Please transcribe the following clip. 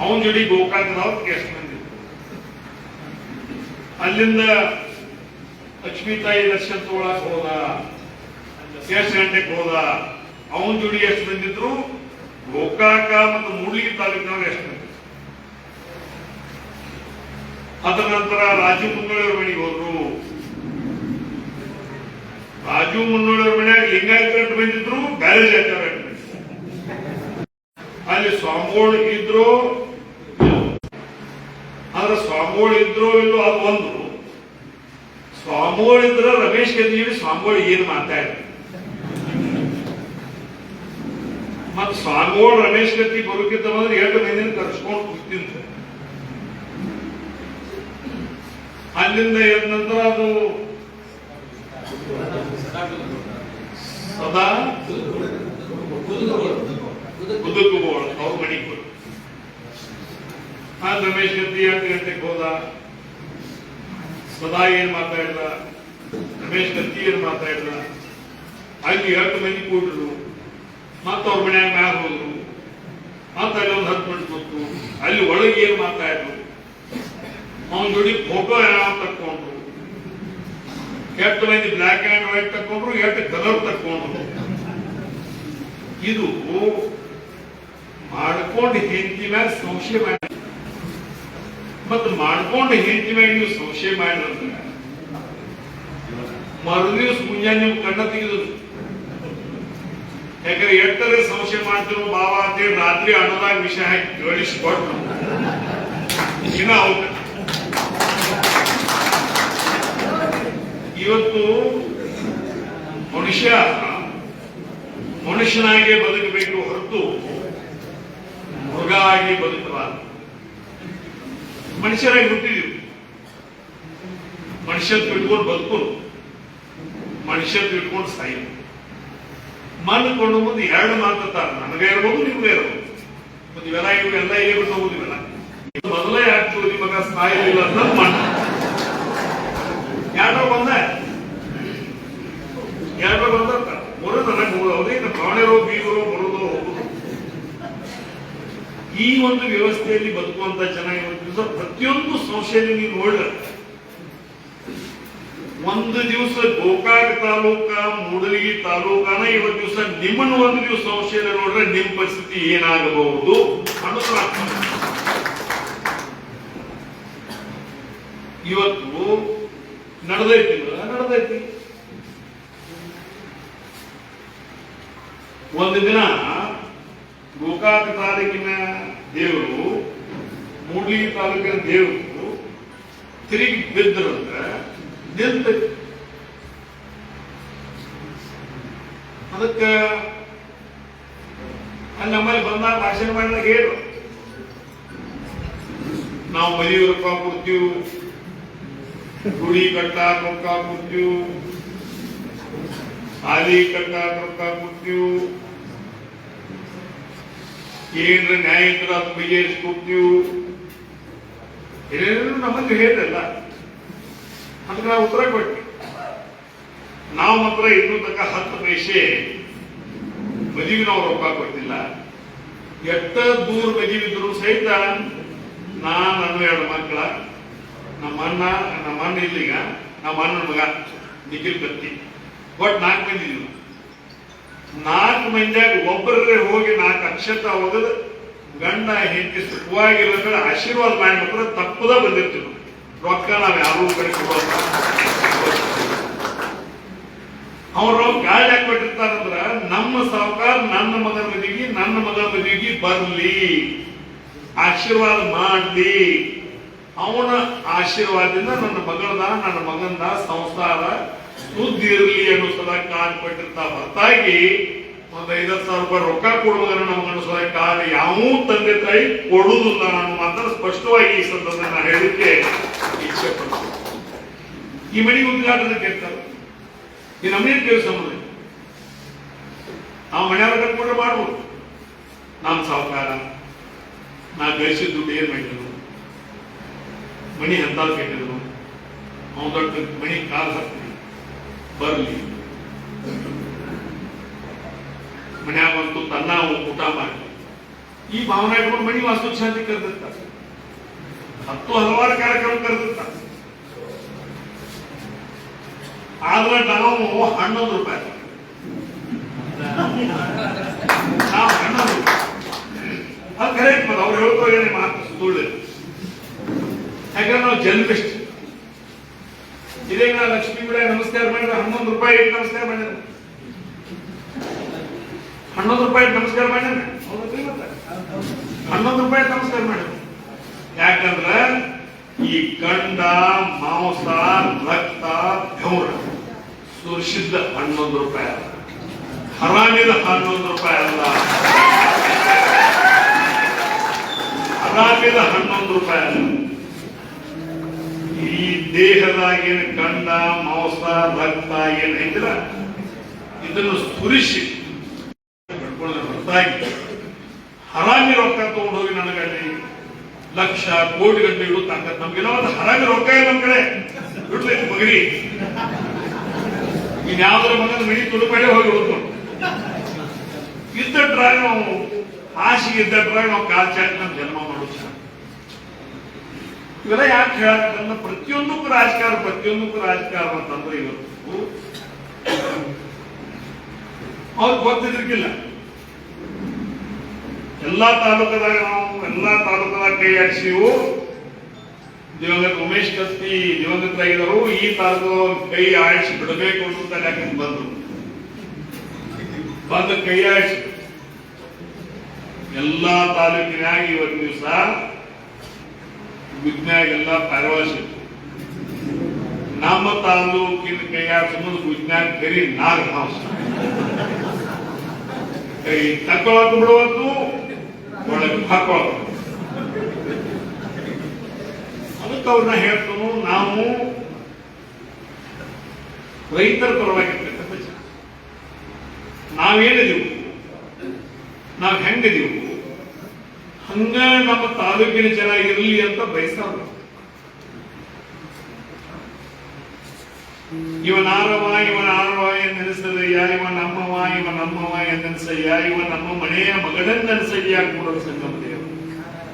ಅವನ ಜೋಡಿ ಗೋಕಾಕದವ್ರು ಕೇಸ್ ಬಂದಿದ್ರು ಅಲ್ಲಿಂದ ಲಕ್ಷ್ಮೀ ತಾಯಿ ದರ್ಶನ ತಗೊಳಕ್ ಹೋದ, ಶೇಷ ಗಂಟೆಗೆ ಹೋದ, ಅವನ ಜೋಡಿ ಎಷ್ಟು ಬಂದಿದ್ರು? ಗೋಕಾಕ ಮತ್ತು ಮೂಡ್ಲಿಗಿ ತಾಲೂಕಿನವ್ರು ಎಷ್ಟು ಬಂದಿದ್ರು. ಅದರ ನಂತರ ರಾಜು ಮುನ್ನೋಳಿಯವ್ರ ಮನೆಗೆ ಹೋದ್ರು. ರಾಜು ಮುನ್ನೋಳಿಯವ್ರ ಮನೆಯಾಗ ಲಿಂಗಾಯತ ಬಂದಿದ್ರು, ಬ್ಯಾರೇಜ್. ಅಲ್ಲಿ ಸ್ವಾಮಿಗಳು ಇದ್ರು ಇಲ್ಲೋ. ಆದ್ರೆ ಸ್ವಾಮಿಗಳು ಇದ್ರು ಅದು ಒಂದು ಸ್ವಾಮಿಗಳು ಇದ್ರ ರಮೇಶ್ ಗದ್ದಿಗೆ ಸ್ವಾಮಿಗಳು ಏನ್ ಮಾತಾಡ್ತಾರೆ ಮತ್ ಸ್ವಾಮಿಗಳು ರಮೇಶ್ ಗದ್ದಿ ಬರೋಕ್ಕಿಂತ ಬಂದ್ರೆ ಎರಡು ಮಂದಿನ ಕರ್ಸ್ಕೊಂಡು ಕೂತಿಂತ ಅಲ್ಲಿಂದ ಎದ್ದ ನಂತರ ಅದು ಸದಾ ಕುದುಕುಬೋಳ ಅವ್ರ ಮನೆಗೆ ಹೋದ ಆ ರಮೇಶ್ ಗದ್ದಿ ಎಂಟು ಗಂಟೆಗೆ ಹೋದ. ಸದಾ ಏನ್ ಮಾತಾಡಿದ ರಮೇಶ್ ಕತ್ತಿ ಏನ್ ಮಾತಾಡಿದ ಅಲ್ಲಿ ಎಂಟು ಮಂದಿ ಕೂಡ್ರು. ಮತ್ತ ಅವ್ರ ಮನ್ಯಾಗ ಮ್ಯಾಗ ಹೋದ್ರು. ಮತ್ತ ಅಲ್ಲಿ ಒಂದು ಹತ್ತು ಮಂದಿ ಕೂತು ಅಲ್ಲಿ ಒಳಗೆ ಏನ್ ಮಾತಾಡಿದ್ರು ಅವನ ಜೋಡಿ ಫೋಟೋ ಯಾವ ತಕ್ಕೊಂಡ್ರು. ಎಷ್ಟು ಮಂದಿ ಬ್ಲ್ಯಾಕ್ ಅಂಡ್ ವೈಟ್ ತಕೊಂಡ್ರು ಎಷ್ಟು ಕಲರ್ ತಕೊಂಡ್ರು ಇದು ಮಾಡ್ಕೊಂಡು ಹೆಂಡತಿ ಮ್ಯಾಲ ಸಂಶಯ ಮಾಡಿ ಮತ್ತು ಮಾಡ್ಕೊಂಡು ಮ್ಯಾಗ ನೀವು ಸಂಶಯ ಮಾಡಿದ್ರೆ ಮರುದಿವ್ಸ ಮುಂಜಾನೆ ನೀವು ಕಣ್ಣ ತೆಗೆದು. ಯಾಕಂದ್ರೆ ಎಟ್ಟರೆ ಸಂಶಯ ಮಾಡ್ತಿರೋ ಬಾಬಾ ಅಂತೇಳಿ ರಾತ್ರಿ ಅಣ್ಣದಾಗ ವಿಷಯ ಹಾಕಿ ಜೋಡಿಸ್ಕೊಟ್ಟು ಇನ್ನ ಇವತ್ತು ಮನುಷ್ಯ ಮನುಷ್ಯನಾಗೆ ಬದುಕಬೇಕು ಹೊರತು ಮೃಗ ಆಗಿ ಬದುಕಬಾರದು. ಮನುಷ್ಯರಾಗಿ ಹುಟ್ಟಿದೀವಿ. ಮನುಷ್ಯ ತಿಳ್ಕೊಂಡು ಬದುಕೋರು ಮನುಷ್ಯ ತಿಳ್ಕೊಂಡು ಸಾಯೋದು ಮಣ್ಣು ಕೊಂಡು ಮುಂದೆ ಎರಡು ಮಾತಾಡ್ತಾರೆ ನನಗೆ ಇರ್ಬೋದು, ನಿಮ್ಗೆ ಇರ್ಬೋದು. ಮತ್ತೆ ಇವೆಲ್ಲ ಇಲ್ಲಿ ಬಿಟ್ಟು ಹೋಗುದು ಇವೆಲ್ಲ ಮೊದಲೇ ಆಗ್ತು ನಿಮಗ ಸಾಯಿಲ್ಲ ಅಂತ ಮಣ್ಣು. ಯಾರೋ ಬಂದ ಯಾರೋ ಬಂದ ಮೂರು ನನಗೆ ಹೋಗೋದು ಇನ್ನು ಭಾವನೆರೋ ಬೀಗರೋ ಬರೋದು ಹೋಗುದು ಈ ಒಂದು ವ್ಯವಸ್ಥೆಯಲ್ಲಿ ಬದುಕುವಂತ ದಿವಸ ಪ್ರತಿಯೊಂದು ಸಂಸ್ಥೆಯಲ್ಲಿ ನೀವು ನೋಡ್ರ. ಒಂದು ದಿವಸ ಗೋಕಾಕ್ ತಾಲೂಕ, ಮೂಡಲಗಿ ತಾಲೂಕಾನ ಇವತ್ತು ದಿವಸ ನಿಮ್ಮನ್ನು ಒಂದು ದಿವಸ ಸಂಸ್ಥೆಯಲ್ಲಿ ನೋಡ್ರೆ ನಿಮ್ಮ ಪರಿಸ್ಥಿತಿ ಏನಾಗಬಹುದು ಅನ್ನೋದ್ರ. ಇವತ್ತು ನಡೆದೈತಿ ನಡೆದೈತಿ. ಒಂದು ದಿನ ಗೋಕಾಕ್ ತಾಲೂಕಿನ ದೇವರು ಮೂಡ್ಲಿ ತಾಲೂಕಿನ ದೇವರು ತಿರುಗಿ ಬಿದ್ದರಂತ ನಿಂತ ಅದಕ್ಕ ನಮ್ಮಲ್ಲಿ ಬಂದಾಗ ಭಾಷಣ ಮಾಡಿದಾಗ ಹೇಳು. ನಾವು ಮದುವೆ ರೊಕ್ಕ ಕೊಡ್ತೀವಿ ಗುಡಿ ಕಟ್ಟಾಕ ರೊಕ್ಕ ಕೊಡ್ತೀವಿ ಹಾಲಿ ಕಟ್ಟಾಕ ರೊಕ್ಕ ಕೊಡ್ತೀವಿ ಏನ್ರ ನ್ಯಾಯ ಇದ್ರೆ ಅದು ಬಗೆಹರಿಸ್ಕೊಡ್ತೀವಿ ಏನೇನು ನಮ್ಮಲ್ಲಿ ಹೇಳಿಲ್ಲ ಅದಕ್ಕೆ ನಾವು ಉತ್ತರ ಕೊಟ್ವಿ. ನಾವು ಮಾತ್ರ ಇನ್ನೂ ತಕ್ಕ ಹತ್ತು ಪೈಸೆ ಮದುವೆ ನಾವು ರೊಕ್ಕ ಕೊಟ್ಟಿಲ್ಲ. ಎಷ್ಟ ದೂರ ಮದುವೆ ಇದ್ರು ಸಹಿತ ನಾ ನನ್ನ ಎರಡು ಮಕ್ಕಳ, ನಮ್ಮ ಅಣ್ಣ ನಮ್ಮ ಅಣ್ಣ ಇಲ್ಲಿಗ, ನಮ್ಮ ಅಣ್ಣನ ಮಗ ನಿಖಿಲ್ ಕತ್ತಿ. ಒಟ್ಟು ನಾಲ್ಕು ಮಂದಿ ನಾಲ್ಕು ಮಂದಿಯಾಗ ಒಬ್ಬರೇ ಹೋಗಿ ನಾಲ್ಕು ಅಕ್ಷತ ಒಗದು ಗಂಡ ಹೆಂಡತಿ ಸುಖವಾಗಿರ್ಬೇಕಂದ್ರೆ ಆಶೀರ್ವಾದ ಮಾಡಿ ಮಾತ್ರ ತಪ್ಪದ ಬಂದಿರ್ತೀವಿ. ರೊಕ್ಕ ನಾವ್ ಯಾರು ಕಡೆ ಅವ್ರು ಗಾಳಿ ಹಾಕ್ಬಿಟ್ಟಿರ್ತಾರಂದ್ರ ನಮ್ಮ ಸಾವುಕಾರ ನನ್ನ ಮಗನ ಮನೆಗೆ, ನನ್ನ ಮಗನ ಮನೆಗೆ ಬರ್ಲಿ. ಆಶೀರ್ವಾದ ಮಾಡ್ಲಿ. ಅವನ ಆಶೀರ್ವಾದದಿಂದ ನನ್ನ ಮಗಳದ, ನನ್ನ ಮಗಂದ ಸಂಸಾರ ಸುದ್ದಿ ಇರಲಿ ಅನ್ನೋ ಸಲ ಕಾಲ್ ಕೊಟ್ಟಿರ್ತಾ ಹೊರತಾಗಿ ಒಂದ್ ಐದತ್ತು ಸಾವಿರ ರೂಪಾಯಿ ರೊಕ್ಕ ಕೊಡುವುದನ್ನು ನಮ್ಗೆ ಅನಿಸೋದ ಕಾಲ ಯಾವ ತಂದೆ ತಾಯಿ ಕೊಡುವುದಿಲ್ಲ. ನಾನು ಮಾತ್ರ ಸ್ಪಷ್ಟವಾಗಿ ಈ ಸಂದರ್ಭ ನಾನು ಹೇಳಲಿಕ್ಕೆ ಇಚ್ಛೆ ಪಡ್ತೀನಿ ಈ ಮನೆ ಉದ್ಘಾಟನೆ ಕೇಳ್ತಾರೆ. ಈ ನಮ್ಗೇನ್ ಕೆಲಸ ಇಲ್ಲ. ನಾವು ಮನೆಯವ್ರ ಕಟ್ಕೊಂಡ್ರೆ ಮಾಡ್ಬೋದು. ನಾನು ಸಾವುಕಾರ ನಾ ಗಳಿಸಿದ ದುಡ್ಡು ಏನ್ ಮಾಡಿದ್ರು? ಮಣಿ ಹಂತಾಲ್ ಕೆಟ್ಟಿದ್ರು ಅವನು ದೊಡ್ಡ ಮಣಿ ಕಾಲ್ ಹಾಕ್ತೀನಿ ಬರ್ಲಿ. ಮನ್ಯಾಗ ಬಂತು ತನ್ನ ಊಟ ಮಾಡಿ. ಈ ಭಾವನೆ ಇಟ್ಕೊಂಡು ಮಣಿ ವಾಸ್ತು ಶಾಂತಿ ಕರೆದಿರ್ತಾರೆ ಹತ್ತು ಹಲವಾರು ಕಾರ್ಯಕ್ರಮ ಕರೆದಿರ್ತಾರೆ ಆದ್ರೆ ನಾವು ಹನ್ನೊಂದು ರೂಪಾಯಿ. ನಾವು ಹನ್ನೊಂದು ರೂಪಾಯಿ. ಅದು ಕರೆಕ್ಟ್ ಮತ್ತೆ ಅವ್ರು ಹೇಳ್ತಾರೆ ಮಾತು ಸುಳ್ಳು. ಯಾಕಂದ್ರೆ ನಾವು ಜನ್ಮಿಸ್ಟ್ ಇದೇ ನಾ ಲಕ್ಷ್ಮಿ ಕೂಡ ನಮಸ್ಕಾರ ಮಾಡಿದ್ರೆ ಹನ್ನೊಂದು ರೂಪಾಯಿ ನಮಸ್ಕಾರ ಮಾಡಿದ್ರೆ. ಹನ್ನೊಂದು ರೂಪಾಯಿ ನಮಸ್ಕಾರ ಮಾಡಿದ್ರೆ? ಹೌದಲ್ರಿ ಹನ್ನೊಂದು ರೂಪಾಯಿ ನಮಸ್ಕಾರ ಮಾಡ್ಯಾರ ಯಾಕಂದ್ರ ಈ ಗಂಡ, ಮಾಂಸ, ರಕ್ತ ಬೆವರ ಸುರಿಸಿದ್ದ ಹನ್ನೊಂದು ರೂಪಾಯಿ ಅಲ್ಲ. ಹರಾಮಿದ ಹನ್ನೊಂದು ರೂಪಾಯಿ ಅಲ್ಲ. ಹರಾಮಿದ ಹನ್ನೊಂದು ರೂಪಾಯಿ ಅಲ್ಲ. ದೇಹದಾಗೇನು ಕಣ್ಣ, ಮಾಂಸ, ರಕ್ತ, ಏನ್ ಐತಿಲ್ಲ? ಇದನ್ನು ಸ್ಫುರಿಸಿ. ಹೊರತಾಗಿ ಹರಾಮಿ ರೊಕ್ಕ ತಗೊಂಡು ಹೋಗಿ ನನಗಲ್ಲಿ ಲಕ್ಷ ಕೋಟಿ ಗಂಟೆ ಇಡು ತಾಕತ್. ನಮ್ಗೆಲ್ಲ ಒಂದು ಹರಾಮಿ ರೊಕ್ಕ ಇಲ್ಲ ನಮ್ ಕಡೆ. ಬಿಡ್ಲಿ, ಮಗರಿ. ಇನ್ಯಾವ್ದ್ರ ಮಗನ ಮನಿ ತುಳುಪಡೆ ಹೋಗಿ ಹೋಗ್ತು ಇದ್ದಟ್ರಾಗ ನಾವು ಹಾಸಿಗೆ ಇದ್ದ ಡ್ರಾಗ್ ನಾವು ಕಾಲ್ ಚಾಟ್ ನಮ್ಮ ಜನ್ಮ ಮಾಡೋದು. ಇವೆಲ್ಲ ಯಾಕೆ ಹೇಳಕ್ಕಂದ್ರೆ ಪ್ರತಿಯೊಂದಕ್ಕೂ ರಾಜಕಾರಣ ಪ್ರತಿಯೊಂದಕ್ಕೂ ರಾಜಕಾರಣ ಅಂತಂದ್ರೆ ಇವತ್ತು ಅವ್ರಿಗೆ ಗೊತ್ತಿದ್ರಿಗಿಲ್ಲ ಎಲ್ಲಾ ತಾಲೂಕದಾಗ ನಾವು, ಎಲ್ಲಾ ತಾಲೂಕದಾಗ ಕೈ ಹಾಕ್ಸಿವು. ದಿವಂಗತ ಉಮೇಶ್ ಕತ್ತಿ ದಿವಂಗತರಾಗಿದ್ದರು ಈ ತಾಲೂಕು ಕೈ ಆಡಿಸಿ ಬಿಡಬೇಕು ಅಂತ ಯಾಕಂತ ಬಂದ್ರು. ಬಂದ ಕೈ ಆಡಿಸಿ ಎಲ್ಲಾ ತಾಲೂಕಿನಾಗ ಇವತ್ತು ದಿವಸ ಗುಜ್ನ್ಯಾಗ ಎಲ್ಲ ಪರವಾಸ ನಮ್ಮ ತಾಲೂಕಿನ ಕೈಯಾರ ಸಮುದ್ರ ಗುಜ್ನ್ಯಾಗ ಕರಿ ನಾಗ ಹಾಸ ಕೈ ತಕ್ಕೊಳಕ್ ಬಿಡುವತ್ತು ಒಳಗೆ ಹಾಕೊಳಕ್ ಅದಕ್ಕೆ ಅವ್ರನ್ನ ಹೇಳ್ತನು, ನಾವು ರೈತರ ಪರವಾಗಿರ್ತಕ್ಕಂಥ ಜನ. ನಾವೇನಿದೀವು, ನಾವ್ ಹೆಂಗಿದೀವು ಹಂಗ ನಮ್ಮ ತಾಲೂಕಿನ ಜನ ಇರಲಿ ಅಂತ ಬಯಸ್ತಾರ ಇವನ ಆರವ ಇವನ ಆರವ ಎಂದೆನಿಸದಯ್ಯ ಇವ ನಮ್ಮವ ಇವ ನಮ್ಮವ ಎಂದೆನಿಸಯ್ಯ ಇವ ನಮ್ಮ ಮನೆಯ ಮಗನೆಂದೆನಿಸಯ್ಯ ಕೂಡ ಸಂಗಮ